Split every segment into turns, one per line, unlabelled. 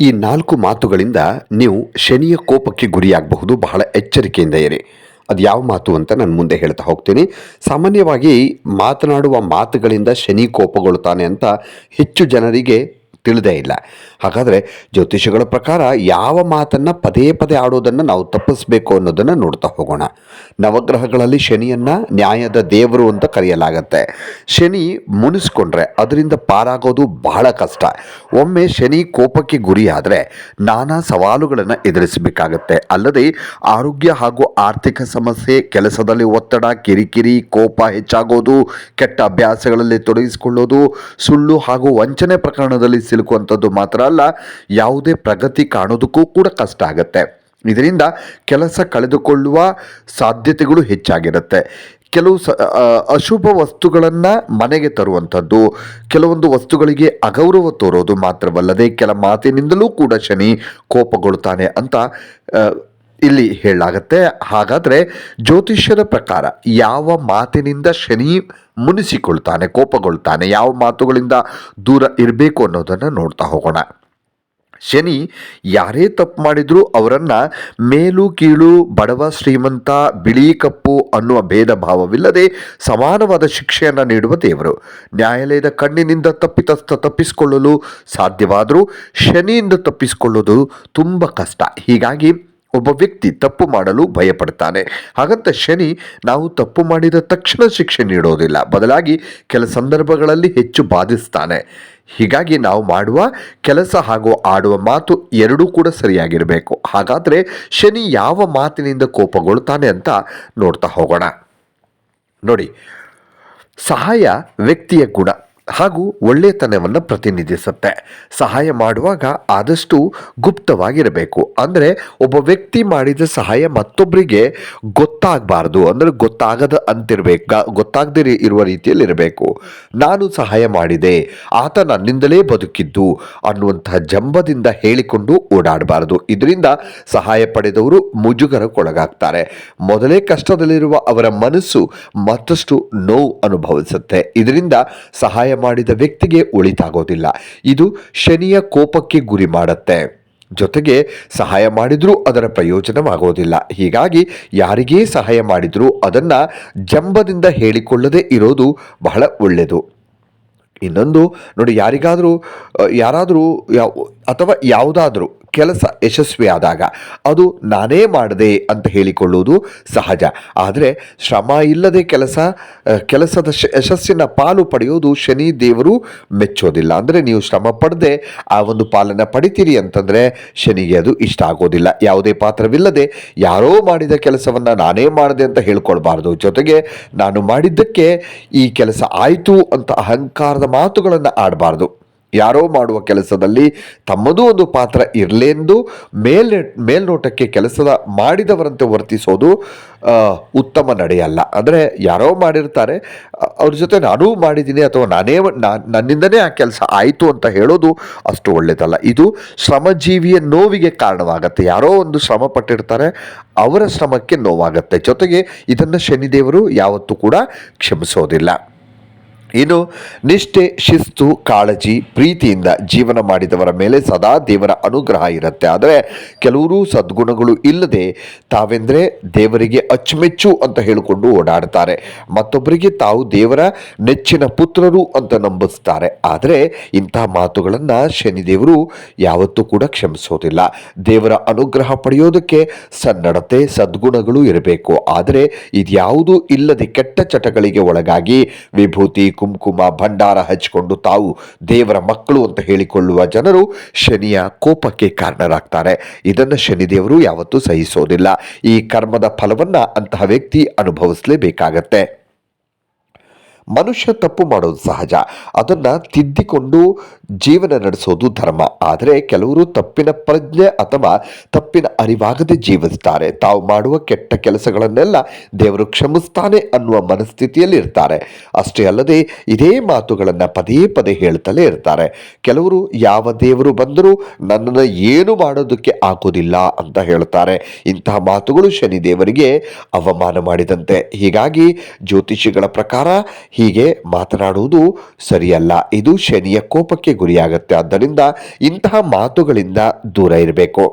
ಈ ನಾಲ್ಕು ಮಾತುಗಳಿಂದ ನೀವು ಶನಿಯ ಕೋಪಕ್ಕೆ ಗುರಿಯಾಗಬಹುದು. ಬಹಳ ಎಚ್ಚರಿಕೆಯಿಂದ ಇರಿ. ಅದು ಯಾವ ಮಾತು ಅಂತ ನಾನು ಮುಂದೆ ಹೇಳ್ತಾ ಹೋಗ್ತೀನಿ. ಸಾಮಾನ್ಯವಾಗಿ ಮಾತನಾಡುವ ಮಾತುಗಳಿಂದ ಶನಿ ಕೋಪಗೊಳ್ತಾನೆ ಅಂತ ಹೆಚ್ಚು ಜನರಿಗೆ ತಿಳಿದೇ ಇಲ್ಲ. ಹಾಗಾದರೆ ಜ್ಯೋತಿಷಗಳ ಪ್ರಕಾರ ಯಾವ ಮಾತನ್ನು ಪದೇ ಪದೇ ಆಡೋದನ್ನು ನಾವು ತಪ್ಪಿಸ್ಬೇಕು ಅನ್ನೋದನ್ನು ನೋಡ್ತಾ ಹೋಗೋಣ. ನವಗ್ರಹಗಳಲ್ಲಿ ಶನಿಯನ್ನು ನ್ಯಾಯದ ದೇವರು ಅಂತ ಕರೆಯಲಾಗತ್ತೆ. ಶನಿ ಮುನಿಸ್ಕೊಂಡ್ರೆ ಅದರಿಂದ ಪಾರಾಗೋದು ಬಹಳ ಕಷ್ಟ. ಒಮ್ಮೆ ಶನಿ ಕೋಪಕ್ಕೆ ಗುರಿಯಾದರೆ ನಾನಾ ಸವಾಲುಗಳನ್ನು ಎದುರಿಸಬೇಕಾಗತ್ತೆ. ಅಲ್ಲದೆ ಆರೋಗ್ಯ ಹಾಗೂ ಆರ್ಥಿಕ ಸಮಸ್ಯೆ, ಕೆಲಸದಲ್ಲಿ ಒತ್ತಡ, ಕಿರಿಕಿರಿ, ಕೋಪ ಹೆಚ್ಚಾಗೋದು, ಕೆಟ್ಟ ಅಭ್ಯಾಸಗಳಲ್ಲಿ ತೊಡಗಿಸಿಕೊಳ್ಳೋದು, ಸುಳ್ಳು ಹಾಗೂ ವಂಚನೆ ಪ್ರಕರಣದಲ್ಲಿ ಸಿಲುಕುವಂಥದ್ದು ಮಾತ್ರ ಅಲ್ಲ, ಯಾವುದೇ ಪ್ರಗತಿ ಕಾಣೋದಕ್ಕೂ ಕೂಡ ಕಷ್ಟ ಆಗುತ್ತೆ. ಇದರಿಂದ ಕೆಲಸ ಕಳೆದುಕೊಳ್ಳುವ ಸಾಧ್ಯತೆಗಳು ಹೆಚ್ಚಾಗಿರುತ್ತೆ. ಕೆಲವು ಸ ಅಶುಭ ವಸ್ತುಗಳನ್ನು ಮನೆಗೆ ತರುವಂಥದ್ದು ಕೆಲವೊಂದು ವಸ್ತುಗಳಿಗೆ ಅಗೌರವ ತೋರೋದು ಮಾತ್ರವಲ್ಲದೆ, ಕೆಲ ಮಾತಿನಿಂದಲೂ ಕೂಡ ಶನಿ ಕೋಪಗೊಳ್ತಾನೆ ಅಂತ ಇಲ್ಲಿ ಹೇಳಲಾಗತ್ತೆ. ಹಾಗಾದರೆ ಜ್ಯೋತಿಷ್ಯದ ಪ್ರಕಾರ ಯಾವ ಮಾತಿನಿಂದ ಶನಿ ಮುನಿಸಿಕೊಳ್ತಾನೆ, ಕೋಪಗೊಳ್ತಾನೆ, ಯಾವ ಮಾತುಗಳಿಂದ ದೂರ ಇರಬೇಕು ಅನ್ನೋದನ್ನು ನೋಡ್ತಾ ಹೋಗೋಣ. ಶನಿ ಯಾರೇ ತಪ್ಪು ಮಾಡಿದರೂ ಅವರನ್ನು ಮೇಲು ಕೀಳು ಬಡವ ಶ್ರೀಮಂತ ಬಿಳಿ ಕಪ್ಪು ಅನ್ನುವ ಭೇದ ಭಾವವಿಲ್ಲದೆ ಸಮಾನವಾದ ಶಿಕ್ಷೆಯನ್ನು ನೀಡುವ ದೇವರು. ನ್ಯಾಯಾಲಯದ ಕಣ್ಣಿನಿಂದ ತಪ್ಪಿತಸ್ಥ ತಪ್ಪಿಸಿಕೊಳ್ಳಲು ಸಾಧ್ಯವಾದರೂ ಶನಿಯಿಂದ ತಪ್ಪಿಸಿಕೊಳ್ಳೋದು ತುಂಬ ಕಷ್ಟ. ಹೀಗಾಗಿ ಒಬ್ಬ ವ್ಯಕ್ತಿ ತಪ್ಪು ಮಾಡಲು ಭಯಪಡ್ತಾನೆ. ಹಾಗಂತ ಶನಿ ನಾವು ತಪ್ಪು ಮಾಡಿದ ತಕ್ಷಣ ಶಿಕ್ಷೆ ನೀಡೋದಿಲ್ಲ. ಬದಲಾಗಿ ಕೆಲ ಸಂದರ್ಭಗಳಲ್ಲಿ ಹೆಚ್ಚು ಬಾಧಿಸ್ತಾನೆ. ಹೀಗಾಗಿ ನಾವು ಮಾಡುವ ಕೆಲಸ ಹಾಗೂ ಆಡುವ ಮಾತು ಎರಡೂ ಕೂಡ ಸರಿಯಾಗಿರಬೇಕು. ಹಾಗಾದರೆ ಶನಿ ಯಾವ ಮಾತಿನಿಂದ ಕೋಪಗೊಳ್ತಾನೆ ಅಂತ ನೋಡ್ತಾ ಹೋಗೋಣ. ನೋಡಿ, ಸಹಾಯ ವ್ಯಕ್ತಿಯ ಗುಣ. ಹಾಗೂ ಒಳ್ಳೆಯತನವನ್ನು ಪ್ರತಿನಿಧಿಸುತ್ತೆ. ಸಹಾಯ ಮಾಡುವಾಗ ಆದಷ್ಟು ಗುಪ್ತವಾಗಿರಬೇಕು. ಅಂದರೆ ಒಬ್ಬ ವ್ಯಕ್ತಿ ಮಾಡಿದ ಸಹಾಯ ಮತ್ತೊಬ್ಬರಿಗೆ ಗೊತ್ತಾಗಬಾರ್ದು. ಅಂದರೆ ಗೊತ್ತಾಗದ ಅಂತಿರಬೇಕು ಗೊತ್ತಾಗದೇ ಇರುವ ರೀತಿಯಲ್ಲಿರಬೇಕು. ನಾನು ಸಹಾಯ ಮಾಡಿದೆ, ಆತ ನನ್ನಿಂದಲೇ ಬದುಕಿದ್ದು ಅನ್ನುವಂತಹ ಜಂಬದಿಂದ ಹೇಳಿಕೊಂಡು ಓಡಾಡಬಾರ್ದು. ಇದರಿಂದ ಸಹಾಯ ಪಡೆದವರು ಮುಜುಗರಕ್ಕೊಳಗಾಗ್ತಾರೆ. ಮೊದಲೇ ಕಷ್ಟದಲ್ಲಿರುವ ಅವರ ಮನಸ್ಸು ಮತ್ತಷ್ಟು ನೋವು ಅನುಭವಿಸುತ್ತೆ. ಇದರಿಂದ ಸಹಾಯ ಮಾಡಿದ ವ್ಯಕ್ತಿಗೆ ಒಳಿತಾಗೋದಿಲ್ಲ. ಇದು ಶನಿಯ ಕೋಪಕ್ಕೆ ಗುರಿ ಮಾಡುತ್ತೆ. ಜೊತೆಗೆ ಸಹಾಯ ಮಾಡಿದರೂ ಅದರ ಪ್ರಯೋಜನವಾಗೋದಿಲ್ಲ. ಹೀಗಾಗಿ ಯಾರಿಗೇ ಸಹಾಯ ಮಾಡಿದರೂ ಅದನ್ನು ಜಂಬದಿಂದ ಹೇಳಿಕೊಳ್ಳದೆ ಇರೋದು ಬಹಳ ಒಳ್ಳೆಯದು. ಇನ್ನೊಂದು, ನೋಡಿ ಯಾರಿಗಾದರೂ, ಯಾರಾದರೂ ಯಾವ, ಅಥವಾ ಯಾವುದಾದ್ರೂ ಕೆಲಸ ಯಶಸ್ವಿಯಾದಾಗ ಅದು ನಾನೇ ಮಾಡಿದೆ ಅಂತ ಹೇಳಿಕೊಳ್ಳುವುದು ಸಹಜ. ಆದರೆ ಶ್ರಮ ಇಲ್ಲದೆ ಕೆಲಸ ಕೆಲಸದ ಯಶಸ್ಸಿನ ಪಾಲು ಪಡೆಯೋದು ಶನಿ ದೇವರು ಮೆಚ್ಚೋದಿಲ್ಲ. ಅಂದರೆ ನೀವು ಶ್ರಮ ಪಡದೆ ಆ ಒಂದು ಪಾಲನ್ನು ಪಡಿತೀರಿ ಅಂತಂದರೆ ಶನಿಗೆ ಅದು ಇಷ್ಟ ಆಗೋದಿಲ್ಲ. ಯಾವುದೇ ಪಾತ್ರವಿಲ್ಲದೆ ಯಾರೋ ಮಾಡಿದ ಕೆಲಸವನ್ನು ನಾನೇ ಮಾಡಿದೆ ಅಂತ ಹೇಳ್ಕೊಳ್ಬಾರ್ದು. ಜೊತೆಗೆ ನಾನು ಮಾಡಿದ್ದಕ್ಕೆ ಈ ಕೆಲಸ ಆಯಿತು ಅಂತ ಅಹಂಕಾರದ ಮಾತುಗಳನ್ನು ಆಡಬಾರ್ದು. ಯಾರೋ ಮಾಡುವ ಕೆಲಸದಲ್ಲಿ ತಮ್ಮದೂ ಒಂದು ಪಾತ್ರ ಇರಲೆಂದು ಮೇಲ್ ಮೇಲ್ನೋಟಕ್ಕೆ ಕೆಲಸದ ಮಾಡಿದವರಂತೆ ವರ್ತಿಸೋದು ಉತ್ತಮ ನಡೆಯಲ್ಲ. ಅಂದರೆ ಯಾರೋ ಮಾಡಿರ್ತಾರೆ, ಅವ್ರ ಜೊತೆ ನಾನೂ ಮಾಡಿದ್ದೀನಿ ಅಥವಾ ನಾನೇ ನನ್ನಿಂದನೇ ಆ ಕೆಲಸ ಆಯಿತು ಅಂತ ಹೇಳೋದು ಅಷ್ಟು ಒಳ್ಳೆಯದಲ್ಲ ಇದು ಶ್ರಮಜೀವಿಯ ನೋವಿಗೆ ಕಾರಣವಾಗುತ್ತೆ. ಯಾರೋ ಒಂದು ಶ್ರಮ ಪಟ್ಟಿರ್ತಾರೆ, ಅವರ ಶ್ರಮಕ್ಕೆ ನೋವಾಗುತ್ತೆ. ಜೊತೆಗೆ ಇದನ್ನು ಶನಿದೇವರು ಯಾವತ್ತೂ ಕೂಡ ಕ್ಷಮಿಸೋದಿಲ್ಲ. ಇನ್ನು ನಿಷ್ಠೆ, ಶಿಸ್ತು, ಕಾಳಜಿ, ಪ್ರೀತಿಯಿಂದ ಜೀವನ ಮಾಡಿದವರ ಮೇಲೆ ಸದಾ ದೇವರ ಅನುಗ್ರಹ ಇರುತ್ತೆ. ಆದರೆ ಕೆಲವರು ಸದ್ಗುಣಗಳು ಇಲ್ಲದೆ ತಾವೆಂದರೆ ದೇವರಿಗೆ ಅಚ್ಚುಮೆಚ್ಚು ಅಂತ ಹೇಳಿಕೊಂಡು ಓಡಾಡ್ತಾರೆ. ಮತ್ತೊಬ್ಬರಿಗೆ ತಾವು ದೇವರ ನೆಚ್ಚಿನ ಪುತ್ರರು ಅಂತ ನಂಬಿಸ್ತಾರೆ. ಆದರೆ ಇಂತಹ ಮಾತುಗಳನ್ನು ಶನಿದೇವರು ಯಾವತ್ತೂ ಕೂಡ ಕ್ಷಮಿಸೋದಿಲ್ಲ. ದೇವರ ಅನುಗ್ರಹ ಪಡೆಯೋದಕ್ಕೆ ಸನ್ನಡತೆ, ಸದ್ಗುಣಗಳು ಇರಬೇಕು. ಆದರೆ ಇದ್ಯಾವುದೂ ಇಲ್ಲದೆ ಕೆಟ್ಟ ಚಟಗಳಿಗೆ ಒಳಗಾಗಿ ವಿಭೂತಿ ಕುಂಕುಮ ಭಂಡಾರ ಹಚ್ಚಿಕೊಂಡು ತಾವು ದೇವರ ಮಕ್ಕಳು ಅಂತ ಹೇಳಿಕೊಳ್ಳುವ ಜನರು ಶನಿಯ ಕೋಪಕ್ಕೆ ಕಾರಣರಾಗ್ತಾರೆ. ಇದನ್ನು ಶನಿದೇವರು ಯಾವತ್ತೂ ಸಹಿಸೋದಿಲ್ಲ. ಈ ಕರ್ಮದ ಫಲವನ್ನ ಅಂತಹ ವ್ಯಕ್ತಿ ಅನುಭವಿಸಲೇಬೇಕಾಗತ್ತೆ. ಮನುಷ್ಯ ತಪ್ಪು ಮಾಡೋದು ಸಹಜ. ಅದನ್ನು ತಿದ್ದಿಕೊಂಡು ಜೀವನ ನಡೆಸೋದು ಧರ್ಮ. ಆದರೆ ಕೆಲವರು ತಪ್ಪಿನ ಪ್ರಜ್ಞೆ ಅಥವಾ ತಪ್ಪಿನ ಅರಿವಾಗದೆ ಜೀವಿಸ್ತಾರೆ. ತಾವು ಮಾಡುವ ಕೆಟ್ಟ ಕೆಲಸಗಳನ್ನೆಲ್ಲ ದೇವರು ಕ್ಷಮಿಸ್ತಾನೆ ಅನ್ನುವ ಮನಸ್ಥಿತಿಯಲ್ಲಿ ಇರ್ತಾರೆ. ಅಷ್ಟೇ ಅಲ್ಲದೆ ಇದೇ ಮಾತುಗಳನ್ನು ಪದೇ ಪದೇ ಹೇಳ್ತಲೇ ಇರ್ತಾರೆ. ಕೆಲವರು ಯಾವ ದೇವರು ಬಂದರೂ ನನ್ನನ್ನು ಏನು ಮಾಡೋದಕ್ಕೆ ಆಗೋದಿಲ್ಲ ಅಂತ ಹೇಳ್ತಾರೆ. ಇಂತಹ ಮಾತುಗಳು ಶನಿ ದೇವರಿಗೆ ಅವಮಾನ ಮಾಡಿದಂತೆ. ಹೀಗಾಗಿ ಜ್ಯೋತಿಷಿಗಳ ಪ್ರಕಾರ ಹೀಗೆ ಮಾತನಾಡುವುದು ಸರಿಯಲ್ಲ. ಇದು ಶನಿಯ ಕೋಪಕ್ಕೆ ಗುರಿಯಾಗುತ್ತೆ. ಆದ್ದರಿಂದ ಇಂತಹ ಮಾತುಗಳಿಂದ ದೂರ ಇರಬೇಕು.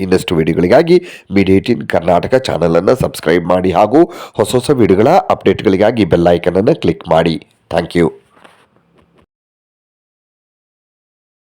ಇನ್ನಷ್ಟು ವಿಡಿಯೋಗಳಿಗಾಗಿ ಇನ್ ಕರ್ನಾಟಕ ಚಾನಲನ್ನು ಸಬ್ಸ್ಕ್ರೈಬ್ ಮಾಡಿ ಹಾಗೂ ಹೊಸ ಹೊಸ ವಿಡಿಯೋಗಳ ಅಪ್ಡೇಟ್ಗಳಿಗಾಗಿ ಬೆಲ್ಲೈಕನನ್ನು ಕ್ಲಿಕ್ ಮಾಡಿ. Thank you.